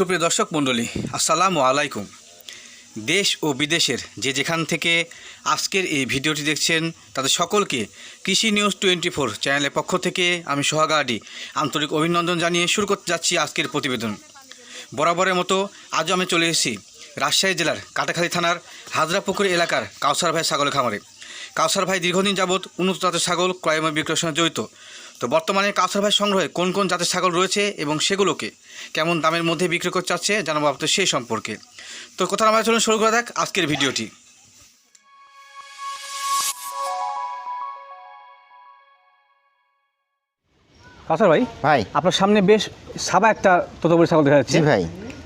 সুপ্রিয় দর্শক মণ্ডলী, আসসালামু আলাইকুম। দেশ ও বিদেশের যে যেখান থেকে আজকের এই ভিডিওটি দেখছেন, তাদের সকলকে কৃষি নিউজ টোয়েন্টি ফোর চ্যানেলের পক্ষ থেকে আমি সোহাগাডি আন্তরিক অভিনন্দন জানিয়ে শুরু করতে যাচ্ছি আজকের প্রতিবেদন। বরাবরের মতো আজও আমি চলে এসেছি রাজশাহী জেলার কাটাখালী থানার হাজরাপুকুর এলাকার কাউসার ভাই ছাগলের খামারে। কাউসার ভাই দীর্ঘদিন যাবৎ উন্নত জাতের ছাগল ক্রয় এবং বিক্রয়ের সঙ্গে জড়িত। তো বর্তমানে কাউসার ভাই সংগ্রহে কোন কোন জাতের ছাগল রয়েছে এবং সেগুলোকে কেমন দামের মধ্যে বিক্রি করতে চাচ্ছে জানাব আপনাদের সেই সম্পর্কে। তো কথা আমরা চলুন শুরু করা দেখ আজকের ভিডিওটি। কাউসার ভাই ভাই। আপনার সামনে বেশ সাবা একটা তোতাপুরি ছাগল দেখা যাচ্ছে। জি ভাই।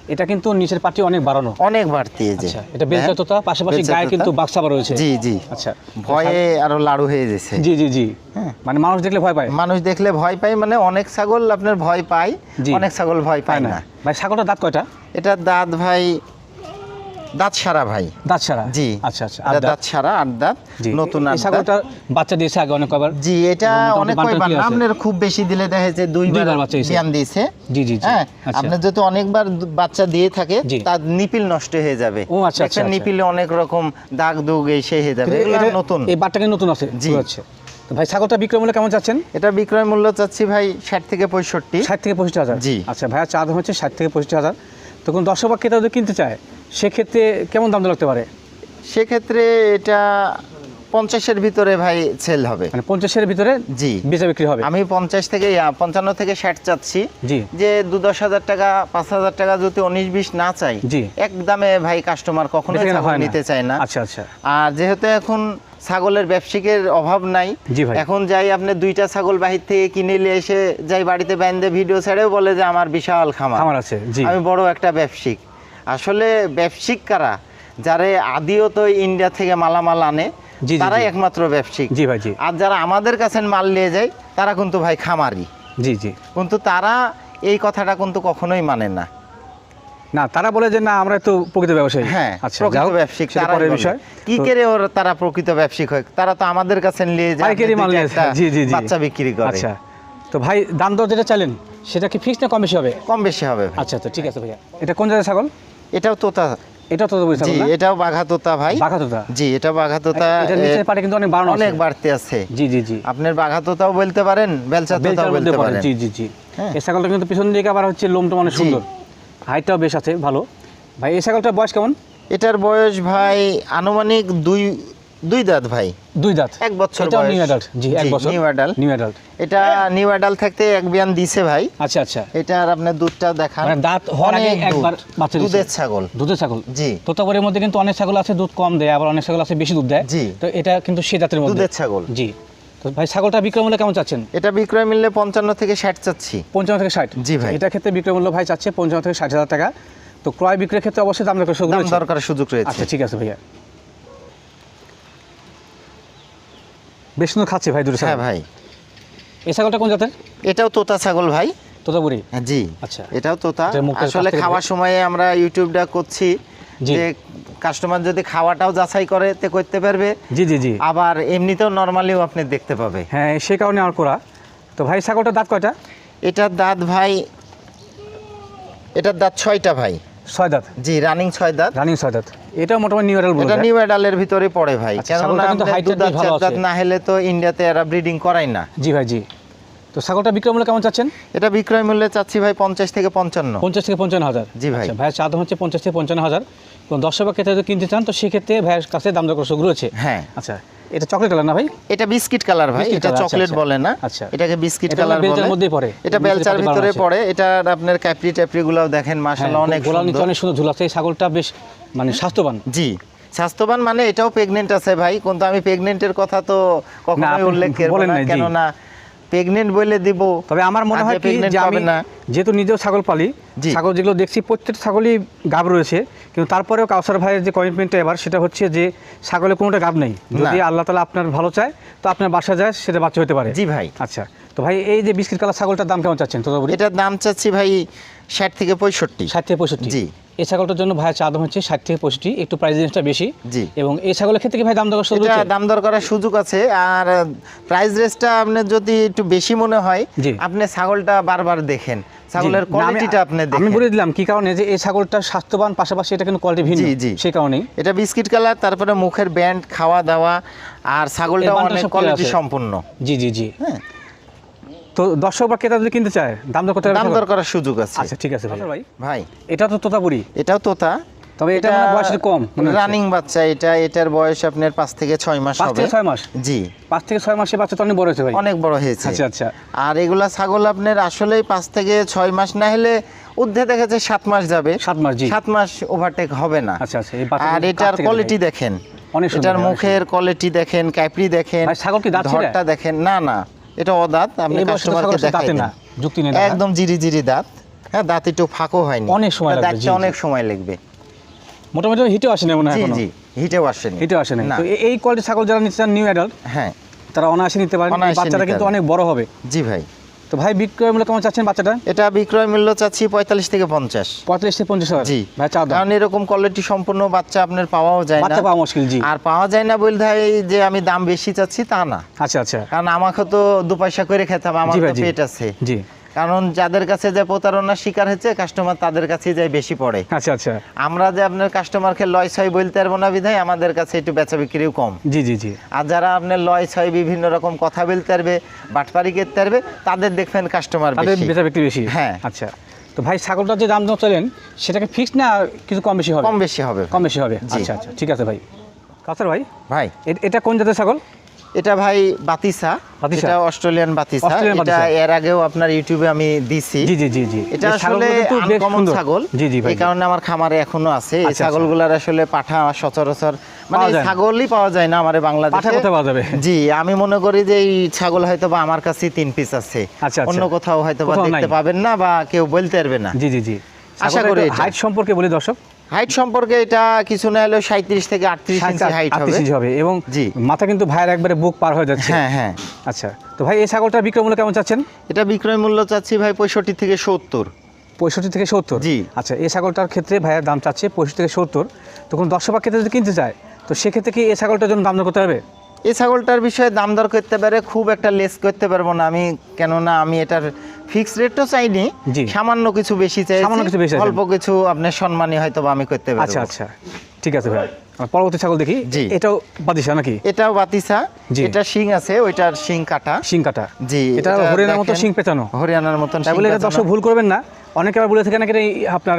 এটা কিন্তু নিচের পাটি অনেক বাড়ানো। অনেক বাড়তি যে। আচ্ছা এটা বেলচা হ্যাঁ? পাশাপাশি গায়ে। কিন্তু বাক্সাবা রয়েছে। জি জি। আচ্ছা। ভয়ে আরও লাড়ু হয়ে গেছে। জি জি জি। হ্যাঁ। মানে মানুষ দেখলে ভয় পায়। মানুষ দেখলে ভয় পায় মানে অনেক ছাগল আপনার ভয় পায়। অনেক ছাগল ভয় পায় না। ভাই ছাগলটা দাঁত কয়টা? এটা দাঁত ভাই দাঁত সারা ভাই। দাঁত ছাড়া জি। আচ্ছা আচ্ছা। দাঁত সারা আট দাঁত নতুন বাচ্চা দিয়েছে আগে অনেক কবার। জি এটা অনেক কয়বার? আপনার খুব বেশি দিলে দেখা যাচ্ছে দুইবার বাচ্চা জ্ঞান দিয়েছে। জি জি হ্যাঁ আচ্ছা। যদি অনেকবার বাচ্চা দিয়ে থাকে তার নিপিল নষ্ট হয়ে যাবে। ও, আচ্ছা, আচ্ছা, আচ্ছা। নিপিলে অনেক রকম দাগ দুগ এই হয়ে যাবে। এটা- নতুন। এই কিন্তু নতুন আছে। জি। আচ্ছা ভাই ছাগলটা বিক্রয় মূল্য কেমন চাচ্ছেন? এটা বিক্রয় মূল্য চাচ্ছি ভাই ষাট থেকে পঁয়ষট্টি। ষাট থেকে পঁয়ষট্টি হাজার? জি। আচ্ছা ভাইয়া চা দাম হচ্ছে ষাট থেকে পঁয়ষট্টি হাজার। তখন দর্শক বা ক্রেতা কিনতে চায়? সেক্ষেত্রে কেমন দাম লাগতে পারে? সেক্ষেত্রে এটা পঞ্চাশের ভিতরে ভাই সেল হবে। মানে পঞ্চাশের ভিতরে জি। বেচা বিক্রি হবে? আমি পঞ্চাশ থেকে পঞ্চান্ন থেকে ষাট চাচ্ছি। জি। যে দু দশ হাজার টাকা পাঁচ হাজার টাকা যদি উনিশ বিশ না চাই জি। এক দামে ভাই কাস্টমার কখনো। নিতে চায় না। আচ্ছা আচ্ছা। আর যেহেতু এখন ছাগলের ব্যবসায়িকের অভাব নাই। এখন যাই আপনি দুইটা ছাগল বাহির থেকে কিনে নিয়ে এসে যাই বাড়িতে বাইন্দে ভিডিও ছেড়েও বলে যে আমার বিশাল খামার আছে জি। আমি বড় একটা ব্যবসায়িক। আসলে ব্যবসায়িক কারা? যারা আদিও তো ইন্ডিয়া থেকে মালামাল আনে তারাই একমাত্র ব্যবসায়িক। জি ভাই জি। আর যারা আমাদের কাছে মাল নিয়ে যায় তারা কিন্তু ভাই খামারি। জি জি। কিন্তু তারা এই কথাটা কিন্তু কখনোই মানে না। না তারা বলে যে না আমরা তো প্রকৃত ব্যবসায়ী। হ্যাঁ আচ্ছা প্রকৃত ব্যবসায়িক পরের বিষয়। কি করে ওর তারা প্রকৃত ব্যবসায়িক হয়? তারা তো আমাদের কাছে নিয়ে যায় পাইকারি মাল নিয়ে যায়। জি, জি, জি। বাচ্চা বিক্রি করে। আচ্ছা তো ভাই দাম দর যেটা চাইলেন সেটা কি ফিক্স না কম বেশি হবে? কম বেশি হবে। আচ্ছা তো ঠিক আছে ভাইয়া। এটা কোন জায়গায় ছাগল? এটাও তোতা। এটা তো জি না? এটাও বাঘা তোতা ভাই। বাঘা তোতা? জি এটা বাঘা তোতা। এটা নিচের পাটে কিন্তু অনেক বাড়ানো। অনেক বাড়তে আছে। জি জি জি। আপনার বাঘা তোতাও বলতে পারেন বেলচা তোতাও বলতে পারেন। জি জি জি। হ্যাঁ। এই ছাগলটা কিন্তু পিছন দিকে আবার হচ্ছে লোমটা অনেক সুন্দর। হাইটটাও বেশ আছে ভালো। ভাই এই ছাগলটার বয়স কেমন? এটার বয়স ভাই আনুমানিক দুই দুই দাঁত ভাই। দুই দাঁত। এক বছর বয়স। নিউ অ্যাডাল্ট জি এক বছর। new adult। নিউ অ্যাডাল্ট এটা নিউ অ্যাডাল থাকতে এক বিয়ান দিছে ভাই। আচ্ছা আচ্ছা। এটার আপনার দুধটা দেখান। মানে দাঁত হওয়ার আগে একবার বাচ্চা। দুধের ছাগল। দুধের ছাগল। জি। তোতাপুরের মধ্যে কিন্তু অনেক ছাগল আছে দুধ কম দেয় আবার অনেক ছাগল আছে বেশি দুধ দেয়। জি। তো এটা কিন্তু সে জাতের মধ্যে। দুধের ছাগল। জি। তো ভাই ছাগলটা বিক্রয় মূল্য কেমন চাচ্ছেন? এটা বিক্রয় মূল্যে পঞ্চান্ন থেকে ষাট চাচ্ছি। পঞ্চান্ন থেকে ষাট? জি ভাই। এটা ক্ষেত্রে বিক্রয় মূল্য ভাই চাচ্ছে পঞ্চান্ন থেকে ষাট হাজার টাকা। তো ক্রয় বিক্রয়ের ক্ষেত্রে অবশ্যই দাম দরকার সুযোগ রয়েছে। আচ্ছা ঠিক আছে ভাইয়া। বেশ সুন্দর খাচ্ছে ভাই দুটো হ্যাঁ ভাই। এই ছাগলটা কোন জাতের? এটাও তোতা ছাগল ভাই। তোতাপুরি? হ্যাঁ, জি। আচ্ছা। এটাও তোতা। আসলে খাওয়ার সময়ে আমরা ইউটিউবটা করছি যে কাস্টমার যদি খাওয়াটাও যাচাই করে তে করতে পারবে। জি জি জি। আবার এমনিতেও নর্মালিও আপনি দেখতে পাবে। হ্যাঁ সে কারণে আমার করা। তো ভাই ছাগলটার দাঁত কয়টা? এটার দাঁত ভাই এটার দাঁত ছয়টা ভাই। ছয় দাঁত। জি রানিং ছয় দাঁত। রানিং ছয় দাঁত। এটাও মোটামুটি নিউ এডাল এটা নিউ অ্যাডালের ভিতরে পড়ে ভাই। আচ্ছা, কেননা দাঁত চার দাঁত না হলে তো ইন্ডিয়াতে এরা ব্রিডিং করায় না। জি ভাই জি। তো ছাগলটা বিক্রয় মূল্য কেমন চাচ্ছেন? এটা বিক্রয় মূল্যে চাচ্ছি ভাই পঞ্চাশ থেকে পঞ্চান্ন। পঞ্চাশ থেকে পঞ্চান্ন হাজার। জি ভাই। আচ্ছা, ভাইয়ের চা দাম হচ্ছে পঞ্চাশ থেকে পঞ্চান্ন হাজার। বা ক্রেতা যদি কিনতে চান তো সেক্ষেত্রে ভাইয়ের কাছে দাম দর সুযোগ রয়েছে। হ্যাঁ। আচ্ছা এটা চকলেট কালার না ভাই? এটা বিস্কিট কালার ভাই এটা আচ্ছা, চকলেট আচ্ছা। বলে না। আচ্ছা। এটাকে বিস্কিট কালার বেলচার বলে। মধ্যেই পড়ে। এটা বেলচার ভিতরে পড়ে। এটা আপনার ক্যাপ্রি ট্যাপ্রি গুলাও দেখেন মাশাআল্লাহ অনেক হ্যাঁ, সুন্দর। অনেক সুন্দর এই ছাগলটা বেশ মানে স্বাস্থ্যবান। জি স্বাস্থ্যবান মানে এটাও প্রেগনেন্ট আছে ভাই কিন্তু আমি প্রেগনেন্টের কথা তো কখনোই উল্লেখ করব না। কেননা প্রেগনেন্ট বলে দিব। তবে আমার মনে হয় যে আমি যেহেতু নিজেও ছাগল পালি। ছাগল যেগুলো দেখছি প্রত্যেকটা ছাগলই গাব রয়েছে। কিন্তু তারপরেও কাউসার ভাইয়ের যে কমিটমেন্টটা এবার সেটা হচ্ছে যে ছাগলে কোনোটা গাব নেই। যদি আল্লাহ তালা আপনার ভালো চায় তো আপনার বাসা যায় সেটা বাচ্চা হতে পারে। জি ভাই। আচ্ছা তো ভাই এই যে বিস্কিট কালার ছাগলটার দাম কেমন চাচ্ছেন? তো এটার দাম চাচ্ছি ভাই ষাট থেকে পঁয়ষট্টি। ষাট থেকে পঁয়ষট্টি। জি। এই ছাগলটার জন্য ভাইয়ের চা দাম হচ্ছে ষাট থেকে পঁয়ষট্টি একটু প্রাইস রেঞ্জটা বেশি। জি। এবং এই ছাগলের ক্ষেত্রে কি ভাই দাম দরকার হচ্ছে দাম দর করার সুযোগ আছে আর প্রাইস রেসটা আপনার যদি একটু বেশি মনে হয়। আপনি ছাগলটা বারবার দেখেন। ছাগলের কোয়ালিটিটা আপনি আমি বলে দিলাম কি কারণে? যে এই ছাগলটা স্বাস্থ্যবান পাশাপাশি এটা কিন্তু কোয়ালিটি ভিন্ন। সেই কারণেই। এটা বিস্কিট কালার তারপরে মুখের ব্যান্ড খাওয়া দাওয়া আর ছাগলটা অনেক কোয়ালিটি সম্পূর্ণ। জি জি জি। হ্যাঁ। তো দর্শক বা ক্রেতা যদি কিনতে চায় দাম দর করতে দাম দর করার সুযোগ আছে। আচ্ছা ঠিক আছে ভাই। ভাই। এটা তো তোতাপুরি। এটাও তোতা। তবে এটা মানে বয়স কম রানিং বাচ্চা এটা এটার বয়স আপনার পাঁচ থেকে ছয় মাস পাঁচ হবে। থেকে মাস? জি। পাঁচ থেকে ছয় মাসে বাচ্চা তো অনেক বড় হয়েছে ভাই। অনেক বড় হয়েছে। আচ্ছা আচ্ছা। আর এগুলা ছাগল আপনার আসলেই পাঁচ থেকে ছয় মাস না হলে ঊর্ধ্বে দেখা যায় সাত মাস যাবে। সাত মাস জি। সাত মাস ওভারটেক হবে না। আচ্ছা আচ্ছা আর এটার কোয়ালিটি দেখেন। অনেক সুন্দর এটার মুখের কোয়ালিটি দেখেন ক্যাপরি দেখেন ছাগল কি দাঁত? দেখেন। না না। এটা অদাঁত আপনি কাস্টমারকে দেখাই না, যুক্তি নেই একদম জিরি জিরি দাঁত। হ্যাঁ দাঁত একটু ফাঁকও হয়নি। অনেক সময় লাগবে। অনেক সময় লাগবে। মোটামুটি হিটেও আসে না মনে হয় জি হিটও জি হিটেও আসেনি। হিটেও আসে না। না তো এই কোয়ালিটির ছাগল যারা নিচ্ছেন চান নিউ অ্যাডাল্ট হ্যাঁ। তারা অনায়াসে নিতে পারেন। অনায়াসে বাচ্চাটা কিন্তু অনেক বড় হবে। জি ভাই। তো ভাই বিক্রয় মূল্য কেমন চাচ্ছেন বাচ্চাটা? এটা বিক্রয় মূল্য চাচ্ছি পঁয়তাল্লিশ থেকে পঞ্চাশ। পঁয়তাল্লিশ থেকে পঞ্চাশ জি। ভাই চা কারণ এরকম কোয়ালিটি সম্পূর্ণ বাচ্চা আপনার পাওয়াও যায় না। পাওয়া মুশকিল জি। আর পাওয়া যায় না বলতে ভাই যে আমি দাম বেশি চাচ্ছি তা না। আচ্ছা আচ্ছা। কারণ আমাকে তো দু পয়সা করে খেতে হবে আমার তো পেট আছে। জি। কারণ যাদের কাছে যে প্রতারণার শিকার হচ্ছে কাস্টমার তাদের কাছেই যাই বেশি পড়ে। আচ্ছা আচ্ছা। আমরা যে আপনার কাস্টমারকে লয় ছয় বলতে পারব না বিধায় আমাদের কাছে একটু বেচা বিক্রিও কম। জি জি জি। আর যারা আপনার লয় ছয় বিভিন্ন রকম কথা বলতে পারবে বাটপারি করতে পারবে তাদের দেখবেন কাস্টমার বেচা বিক্রি বেশি? হ্যাঁ। আচ্ছা। তো ভাই ছাগলটার যে দাম দাম চলেন সেটাকে ফিক্স না কিছু কম বেশি হবে? কম বেশি হবে। কম বেশি হবে। আচ্ছা আচ্ছা। ঠিক আছে ভাই। কাসার ভাই ভাই। এটা কোন জাতের ছাগল? এটা ভাই বাতিসা? এটা অস্ট্রেলিয়ান বাতিসা। এটা এর আগেও আপনার ইউটিউবে আমি দিছি। জি জি জি জি। এটা আসলে আনকমন ছাগল। জি জি ভাই এই কারণে আমার খামারে এখনও আছে। এই আচ্ছা, আচ্ছা। আসলে পাঠা সচরাচর মানে। ছাগলই পাওয়া যায় না আমার বাংলাদেশে। পাঠা কোথায় পাওয়া যাবে? জি আমি মনে করি যে এই ছাগল হয়তো বা আমার কাছে তিন পিস আছে। আচ্ছা। অন্য কোথাও হয়তো বা দেখতে পাবেন না বা কেউ বলতে পারবে না। জি জি জি। আশা করি হাইট সম্পর্কে বলি দর্শক। হাইট সম্পর্কে এটা কিছু না হলেও সাঁত্রিশ থেকে আটত্রিশ ইঞ্চি হাইট হবে। 38 ইঞ্চি হবে এবং জি। মাথা কিন্তু ভাইয়ের একবারে বুক পার হয়ে যাচ্ছে। হ্যাঁ হ্যাঁ। আচ্ছা তো ভাই এই ছাগলটার বিক্রয় মূল্য কেমন চাচ্ছেন? এটা বিক্রয় মূল্য চাচ্ছি ভাই পঁয়ষট্টি থেকে সত্তর। পঁয়ষট্টি থেকে সত্তর? জি। আচ্ছা এই ছাগলটার ক্ষেত্রে ভাইয়ের দাম চাচ্ছে পঁয়ষট্টি থেকে সত্তর। তখন কোনো দর্শক ক্ষেত্রে যদি কিনতে চায় তো সেক্ষেত্রে কি এই ছাগলটার জন্য দাম দাম করতে হবে? এই ছাগলটার বিষয়ে দাম দর করতে পারে খুব একটা লেস করতে পারব না আমি। কেননা আমি এটার ফিক্সড রেটও চাইনি। সামান্য কিছু বেশি চাই সামান্য কিছু বেশি অল্প কিছু আপনার সম্মানী হয়তো বা আমি করতে পারব। আচ্ছা আচ্ছা। ঠিক আছে ভাই পরবর্তী ছাগল দেখি। জি। এটাও বাতিসা নাকি? এটাও বাতিসা। এটা শিং আছে ওইটার শিং কাটা। শিং কাটা। জি এটা হরিয়ানার মতো শিং পেঁচানো। হরিয়ানার মতন তাই বলে এটা। দর্শক ভুল করবেন না। অনেকে আবার বলে থাকে নাকি আপনার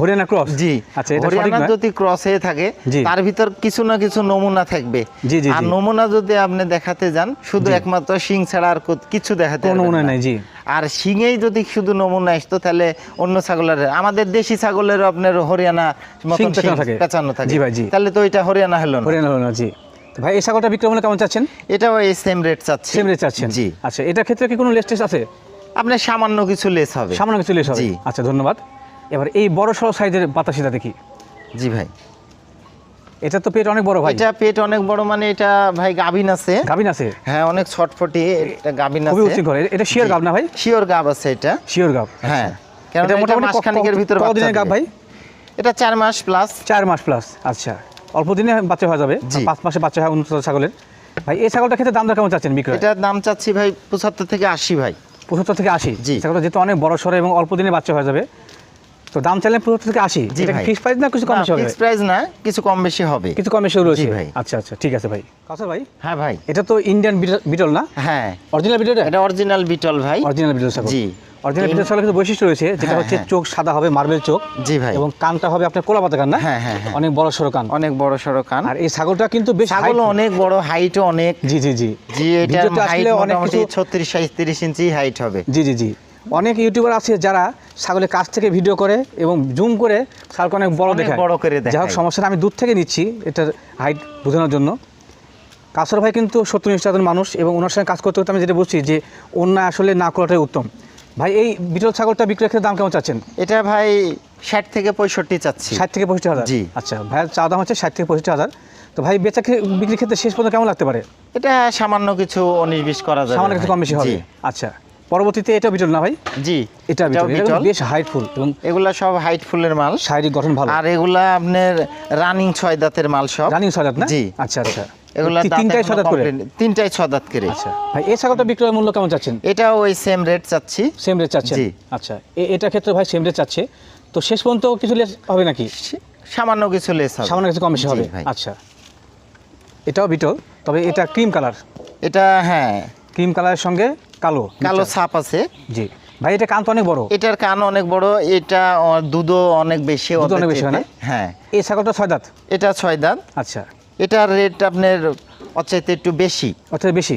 হরিয়ানা ক্রস জি। আচ্ছা এটা সঠিক যদি ক্রস হয়ে থাকে তার ভিতর কিছু না কিছু নমুনা থাকবে। জি, জি, আর নমুনা যদি আপনি দেখাতে যান শুধু একমাত্র শিং ছাড়া আর কিছু দেখাতে কোনো নমুনা না। নেই, জি। আর শিঙেই যদি শুধু নমুনা আসতো তাহলে অন্য ছাগলের আমাদের দেশি ছাগলের আপনার হরিয়ানা পেঁচানো থাকে। জি ভাই, জি। তাহলে তো এটা হরিয়ানা হলো না। হরিয়ানা হরিয়ানা জি। ভাই এই ছাগলটা বিক্রয় মূল্য কেমন চাচ্ছেন? এটাও এই সেম রেট চাচ্ছি। সেম রেট চাচ্ছেন? জি। আচ্ছা এটার ক্ষেত্রে কি কোনো লেস্টেস আছে? আপনার সামান্য কিছু লেস হবে। সামান্য কিছু লেস হবে। আচ্ছা ধন্যবাদ। এবার এই বড় সড়ো সাইজের বাতাসিটা দেখি। জি ভাই। এটা তো পেট অনেক বড় ভাই। এটা পেট অনেক বড় মানে এটা ভাই গাবিন আছে। গাভিন আছে? হ্যাঁ অনেক ছটফটি এটা গাবিন খুবই আছে। উচ্চৃঙ্খল এটা শিওর গাব না ভাই? শিওর গাব আছে এটা। শিওর গাব হ্যাঁ। কারণ এটা এটা মোটামুটি মাসখানেকের ভিতর কতদিনের গাব ভাই? এটা চার মাস প্লাস চার মাস প্লাস আচ্ছা। অল্প দিনে বাচ্চা হয়ে যাবে। জি। পাঁচ মাসে বাচ্চা হয় উন্নত ছাগলের। ভাই এই ছাগলটা ক্ষেত্রে দাম দর কেমন চাচ্ছেন বিক্রয়? এটার দাম চাচ্ছি ভাই পঁচাত্তর থেকে আশি ভাই। পঁচাত্তর থেকে আশি? জি। ছাগলটা যেহেতু অনেক বড় সড়ো এবং অল্প দিনে বাচ্চা হয়ে যাবে তো দাম পঁচাত্তর থেকে আশি। ফিক্স প্রাইস না কিছু কম বেশি হবে? ফিক্স প্রাইস না কিছু কম বেশি হবে। কিছু কম বেশি রয়েছে? ভাই। আচ্ছা আচ্ছা ঠিক আছে ভাই। কাছে ভাই? হ্যাঁ ভাই। এটা তো ইন্ডিয়ান বিটল না? হ্যাঁ। অরিজিনাল বিটল এটা? অরিজিনাল বিটল ভাই। অরিজিনাল বিটল ছাগল জি। অরিজিনাল বিটল ছাগলের কিন্তু বৈশিষ্ট্য রয়েছে যেটা হ্যাঁ, হচ্ছে হ্যাঁ। চোখ সাদা হবে মার্বেল চোখ। জি ভাই। এবং কানটা হবে আপনার কোলা পাতা কান না? হ্যাঁ, হ্যাঁ, হ্যাঁ। অনেক বড় সড়ো কান। অনেক বড় সড়ো কান। আর এই ছাগলটা কিন্তু বেশ ছাগল অনেক বড় হাইটও অনেক। জি জি জি। জি এটা হাইট অনেক মোটামুটি কিছু ছত্রিশ সাঁত্রিশ ইঞ্চি হাইট হবে। জি জি জি। অনেক ইউটিউবার আছে যারা ছাগলের কাছ থেকে ভিডিও করে এবং জুম করে ছাগলকে অনেক বড় দেখায়। বড় করে যাই হোক দেখায়। সমস্যা আমি দূর থেকে নিচ্ছি এটার হাইট বোঝানোর জন্য। কাসর ভাই কিন্তু সত্য নিষ্ঠাতন মানুষ এবং ওনার সঙ্গে কাজ করতে করতে আমি যেটা বুঝছি যে অন্যায় আসলে না করাটাই উত্তম। ভাই এই বিটল ছাগলটা বিক্রয়ের ক্ষেত্রে দাম কেমন চাচ্ছেন? এটা ভাই ষাট থেকে পঁয়ষট্টি চাচ্ছি। ষাট থেকে পঁয়ষট্টি হাজার? জি। আচ্ছা ভাইয়ের চা দাম হচ্ছে ষাট থেকে পঁয়ষট্টি হাজার। তো ভাই বেচা বিক্রির ক্ষেত্রে শেষ পর্যন্ত কেমন লাগতে পারে? এটা সামান্য কিছু উনিশ বিশ করা যাবে সামান্য কিছু কম বেশি হবে। আচ্ছা পরবর্তীতে এটা বিটল না ভাই? জি এটা বিটল। এটা বেশ হাইটফুল এবং এগুলা সব হাইট ফুলের মাল। শারীরিক গঠন ভালো। আর এগুলা আপনার রানিং ছয় দাঁতের মাল সব। রানিং ছয় দাঁত না? জি। আচ্ছা আচ্ছা। এগুলা তিনটাই ছয় দাঁত করে? তিনটাই ছয় দাঁত করে। আচ্ছা। ভাই এই ছাগলটা বিক্রয় মূল্য কেমন চাচ্ছেন? এটাও ওই সেম রেট চাচ্ছি। সেম রেট চাচ্ছেন? জি। আচ্ছা। এ- এটার ক্ষেত্রে ভাই সেম রেট চাচ্ছে। তো শেষ পর্যন্ত কিছু লেস হবে নাকি? সামান্য কিছু লেস হবে। সামান্য কিছু কম বেশি হবে? আচ্ছা। এটাও বিটল। তবে এটা ক্রিম কালার এটা হ্যাঁ। ক্রিম কালারের সঙ্গে কালো কালো ছাপ আছে। জি। ভাই এটা কান তো অনেক বড়। এটার কান অনেক বড় এটা দুধও অনেক বেশি অনেক বেশি হয় না? হ্যাঁ। এই ছাগলটা ছয় দাঁত? এটা ছয় দাঁত। আচ্ছা। এটার রেট আপনার অচাইতে একটু বেশি। অর্থাৎ বেশি?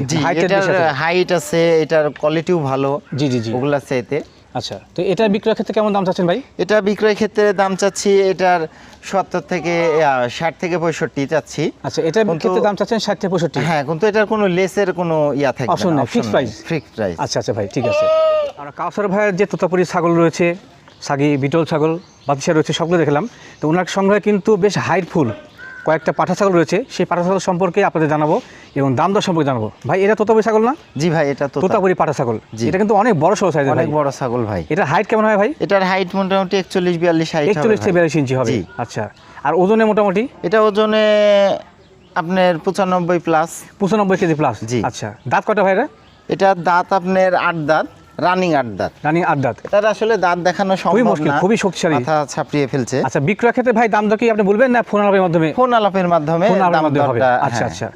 হাইট আছে? এটার কোয়ালিটিও ভালো। জি জি জি। ওগুলা চাইতে। আচ্ছা তো এটার বিক্রয় ক্ষেত্রে কেমন দাম চাচ্ছেন ভাই? এটা বিক্রয় ক্ষেত্রে দাম চাচ্ছি এটার সত্তর থেকে ষাট থেকে পঁয়ষট্টি চাচ্ছি। আচ্ছা এটার কিন্তু- ক্ষেত্রে দাম চাচ্ছেন ষাট থেকে পঁয়ষট্টি? হ্যাঁ কিন্তু এটার কোনো লেসের কোনো ইয়া থাকে Option নাই, fixed প্রাইস ফিক্সড প্রাইস আচ্ছা আচ্ছা ভাই ঠিক আছে। আর কাউসার ভাইয়ের যে তোতাপুরি ছাগল রয়েছে সাগি বিটল ছাগল বাতিসা রয়েছে সবগুলো দেখলাম। তো ওনার সংগ্রহে কিন্তু বেশ হাইটফুল। কয়েকটা পাঠা ছাগল রয়েছে সেই পাঠা ছাগল সম্পর্কে আপনাদের জানাব এবং দাম দর সম্পর্কে জানাব। ভাই এটা তোতাপুরি ছাগল না? জি ভাই এটা তো তোতাপুরি পাঠা ছাগল। জি। এটা কিন্তু অনেক বড় সড়ো সাইজের অনেক বড় ছাগল ভাই। এটা হাইট কেমন হয় ভাই? এটার হাইট মোটামুটি একচল্লিশ বিয়াল্লিশ হাইট একচল্লিশ থেকে বিয়াল্লিশ ইঞ্চি হবে। আচ্ছা। আর ওজনে মোটামুটি? এটা ওজনে আপনার পঁচানব্বই প্লাস পঁচানব্বই কেজি প্লাস জি। আচ্ছা। দাঁত কটা ভাইরা এটার দাঁত আপনার আট দাঁত। রানিং আট দাঁত রানিং আট দাঁত এটার আসলে দাঁত দেখানো খুবই মুশকিল, খুবই শক্তিশালী। মাথা ছাপড়িয়ে ফেলছে। আচ্ছা বিক্রয় ক্ষেত্রে ভাই দাম দর কি আপনি বলবেন না ফোন আলাপের মাধ্যমে? ফোন আলাপের মাধ্যমে ফোন আলাপের দাম মাধ্যমে হবে। আচ্ছা হ্যাঁ। আচ্ছা।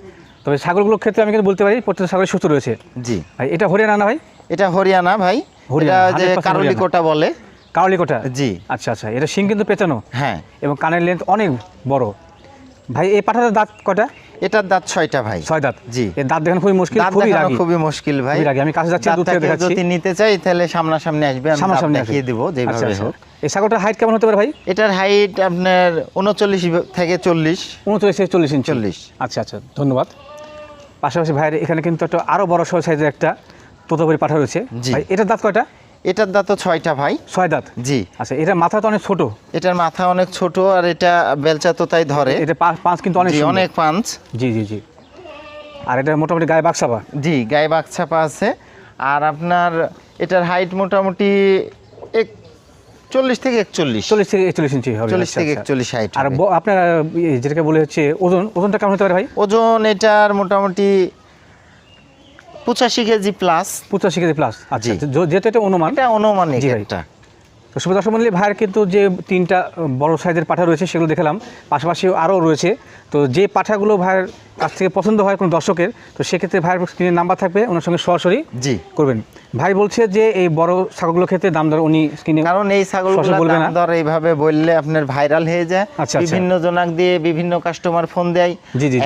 তবে ছাগলগুলোর ক্ষেত্রে আমি কিন্তু বলতে পারি প্রত্যেকটা ছাগল সুস্থ রয়েছে। জি। ভাই এটা হরিয়ানা না ভাই? এটা হরিয়ানা ভাই। এটা যে 100% কারলি হরিয়ানা। কোটা বলে। কাউলিকোটা জি। আচ্ছা আচ্ছা এটা শিং কিন্তু পেঁচানো। হ্যাঁ। এবং কানের লেন্থ অনেক বড়। ভাই এই পাঠাটার দাঁত কটা এটার দাঁত ছয়টা ভাই। ছয় দাঁত? জি। দাঁত দেখানো খুবই মুশকিল খুবই দেখানো খুবই মুশকিল ভাই। খুবই আমি কাছে যাচ্ছি, দূর থেকে দেখাচ্ছি। যদি নিতে চাই তাহলে সামনাসামনি আসবে আমি সামনাসামনি দেখিয়ে। দিব আচ্ছা, যেভাবে আচ্ছা। হোক। এই ছাগলটার হাইট কেমন হতে পারে ভাই? এটার হাইট আপনার উনচল্লিশ থেকে চল্লিশ। উনচল্লিশ থেকে চল্লিশ ইঞ্চি। চল্লিশ। আচ্ছা আচ্ছা ধন্যবাদ। পাশাপাশি ভাইয়ের এখানে কিন্তু একটা আরও বড় সাইজের একটা তোতাপুরি পাঠা রয়েছে। ভাই এটার দাঁত কয়টা? এটার দাঁত ছয়টা ভাই। ছয় দাঁত? জি। আচ্ছা এটা মাথা তো অনেক ছোট। এটার মাথা অনেক ছোট আর এটা বেলচা তো তাই ধরে। এটা পা- পাঁচ কিন্তু অনেক অনেক পাঁচ। জি জি জি। আর এটা মোটামুটি গায়ে বাক্সাবা জি গায়ে বাঘ ছাপা আছে। আর আপনার এটার হাইট মোটামুটি এক চল্লিশ থেকে একচল্লিশ। চল্লিশ থেকে একচল্লিশ ইঞ্চি হবে। চল্লিশ আচ্ছা, থেকে আচ্ছা। একচল্লিশ হাইট আর আপনার ইয়ে, যেটাকে বলে হচ্ছে ওজন ওজনটা কেমন হতে পারে ভাই? ওজন এটার মোটামুটি পঁচাশি কেজি প্লাস পঁচাশি কেজি প্লাস আচ্ছা যেহেতু এটা অনুমান এটা অনুমানিক এটা। তো শুভ দর্শক মন্ডলী ভাইয়ের কিন্তু যে তিনটা বড় সাইজের পাঠা রয়েছে সেগুলো দেখলাম। পাশাপাশি আরও রয়েছে। তো যে পাঠাগুলো ভাইয়ের কাছ থেকে পছন্দ হয় কোনো দর্শকের তো সেক্ষেত্রে ভাইয়ের স্ক্রিনের নাম্বার থাকবে ওনার সঙ্গে সরাসরি জি। করবেন। ভাই বলছে যে এই বড় ছাগলগুলোর ক্ষেত্রে দাম দর উনি স্ক্রিনে কারণ এই ছাগলগুলো দাম দর এইভাবে বললে আপনার ভাইরাল হয়ে যায়। আচ্ছা, আচ্ছা। বিভিন্ন জনাক দিয়ে বিভিন্ন কাস্টমার ফোন দেয়।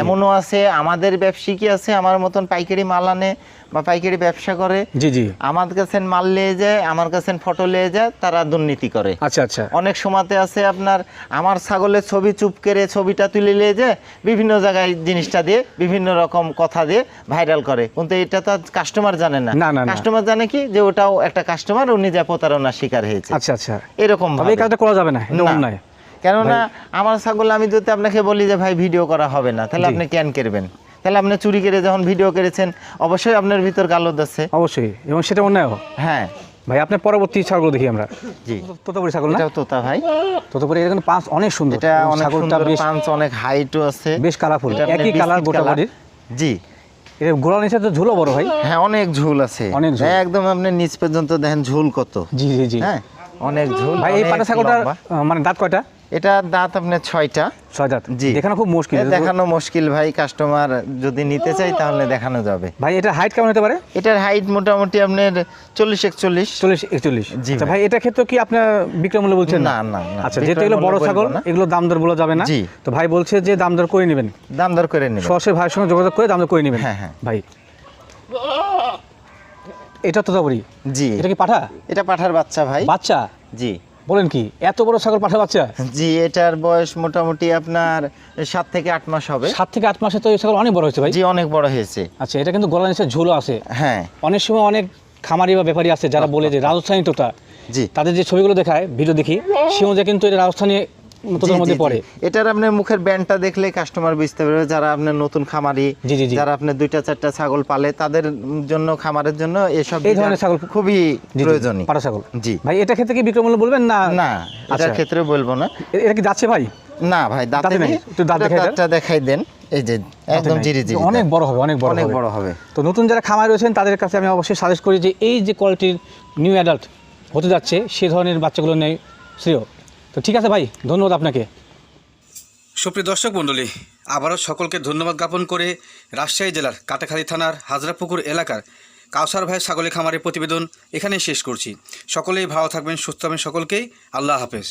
এমনও আছে আমাদের ব্যবসায়িকই আছে আমার মতন পাইকারি মাল আনে বা পাইকারি ব্যবসা করে। জি জি। আমার কাছে মাল নিয়ে যায় আমার কাছে ফটো নিয়ে যায় তারা দুর্নীতি করে। আচ্ছা আচ্ছা। অনেক সময়তে আছে আপনার আমার ছাগলের ছবি চুপ করে ছবিটা তুলে নিয়ে যায় বিভিন্ন জায়গায় জিনিসটা দিয়ে বিভিন্ন রকম কথা দিয়ে ভাইরাল করে। কিন্তু এটা তো কাস্টমার জানে না। কাস্টমার জানে কি যে ওটাও একটা কাস্টমার উনি যা প্রতারণার শিকার হয়েছে। আচ্ছা আচ্ছা। এরকম এই কাজটা করা যাবে না। অন্যায় কেননা আমার ছাগল আমি যদি আপনাকে বলি যে ভাই ভিডিও করা হবে না তাহলে আপনি কেন করবেন? তাহলে আপনি চুরি করে যখন ভিডিও করেছেন অবশ্যই আপনার ভিতর গালদ আছে। অবশ্যই এবং সেটা অন্যায় হ্যাঁ। ভাই আপনার পরবর্তী ছাগল দেখি আমরা। জি। তোতাপুরি ছাগল না? এটাও তোতা ভাই। তোতাপুরি এটা কিন্তু পাঁচ অনেক সুন্দর। এটা অনেক সুন্দর বেশ পাঁচ অনেক হাইটও আছে। বেশ কালারফুল একই কালার গোটা। বডির? জি। এর গোড়া নিচে তো ঝুলো বড় ভাই। হ্যাঁ অনেক ঝুল আছে। অনেক ঝুল। একদম আপনি নিচ পর্যন্ত দেখেন ঝুল কত। জি জি জি। হ্যাঁ অনেক ঝুল ভাই এই পাটা ছাগলটার মানে দাঁত কয়টা? এটা দাঁত আপনার ছয়টা। ছয় দাঁত। জি। দেখানো খুব মুশকিল। দেখানো মুশকিল ভাই কাস্টমার যদি নিতে চাই তাহলে দেখানো যাবে। ভাই এটা হাইট কেমন হতে পারে? এটার হাইট মোটামুটি আপনার চল্লিশ একচল্লিশ। চল্লিশ একচল্লিশ। জি আচ্ছা ভাই। ভাই এটা ক্ষেত্রে কি আপনার বিক্রয় মূল্য বলছেন? না, না। আচ্ছা যেহেতু এগুলো বড় ছাগল। এগুলো দাম দর বলা যাবে না। জি। তো ভাই বলছে যে দাম দর করে নেবেন। দাম দর করে নেবেন। সরাসরি ভাইয়ের সঙ্গে যোগাযোগ করে দাম দর করে নেবেন। হ্যাঁ, হ্যাঁ। ভাই এটা তো বলি জি। এটা কি পাঠা? এটা পাঠার বাচ্চা ভাই। বাচ্চা? জি। বলেন কি এত বড় ছাগল পাঠা বাচ্চা? জি এটার বয়স মোটামুটি আপনার সাত থেকে আট মাস হবে। সাত থেকে আট মাসে তো এই ছাগল অনেক বড় হয়েছে ভাই? জি অনেক বড় হয়েছে। আচ্ছা এটা কিন্তু গলা নিচে ঝুলো আছে। হ্যাঁ। অনেক সময় অনেক খামারি বা ব্যাপারী আছে যারা বলে যে রাজস্থানী তোতা। জি। তাদের যে ছবিগুলো দেখায় ভিডিও দেখি সেও যে কিন্তু এটা রাজস্থানী তোদের জি, মধ্যে পড়ে। এটার আপনার মুখের ব্যান্ডটা দেখলে কাস্টমার বুঝতে পারবে যারা আপনার নতুন খামারি। যারা আপনার দুইটা চারটা ছাগল পালে তাদের জন্য খামারের জন্য এসব এই ধরনের ছাগল খুবই জি, জি, প্রয়োজনীয়। পাটা ছাগল। জি। ভাই এটা ক্ষেত্রে কি বিক্রয় বলবেন না না এটার ক্ষেত্রে বলব না। এটা কি যাচ্ছে ভাই? না ভাই দাঁতে দাঁতে নেই? নেই? একটু দেখাই দেন। দাঁতটা দেখাই দেন। এই যে একদম নাই। জিরি জিরি অনেক বড় হবে অনেক বড় অনেক বড় হবে। তো নতুন যারা খামার রয়েছেন তাদের কাছে আমি অবশ্যই সাজেস্ট করি যে এই যে কোয়ালিটির নিউ অ্যাডাল্ট হতে যাচ্ছে সে ধরনের বাচ্চাগুলো নেই শ্রেয়। তো ঠিক আছে ভাই, ধন্যবাদ আপনাকে। সুপ্রিয় দর্শক মণ্ডলী, আবারও সকলকে ধন্যবাদ জ্ঞাপন করে রাজশাহী জেলার কাটাখালী থানার হাজরাপুকুর এলাকার কাউসার ভাই ছাগলে খামারের প্রতিবেদন এখানেই শেষ করছি। সকলেই ভালো থাকবেন, সুস্থ হবেন সকলকেই। আল্লাহ হাফেজ।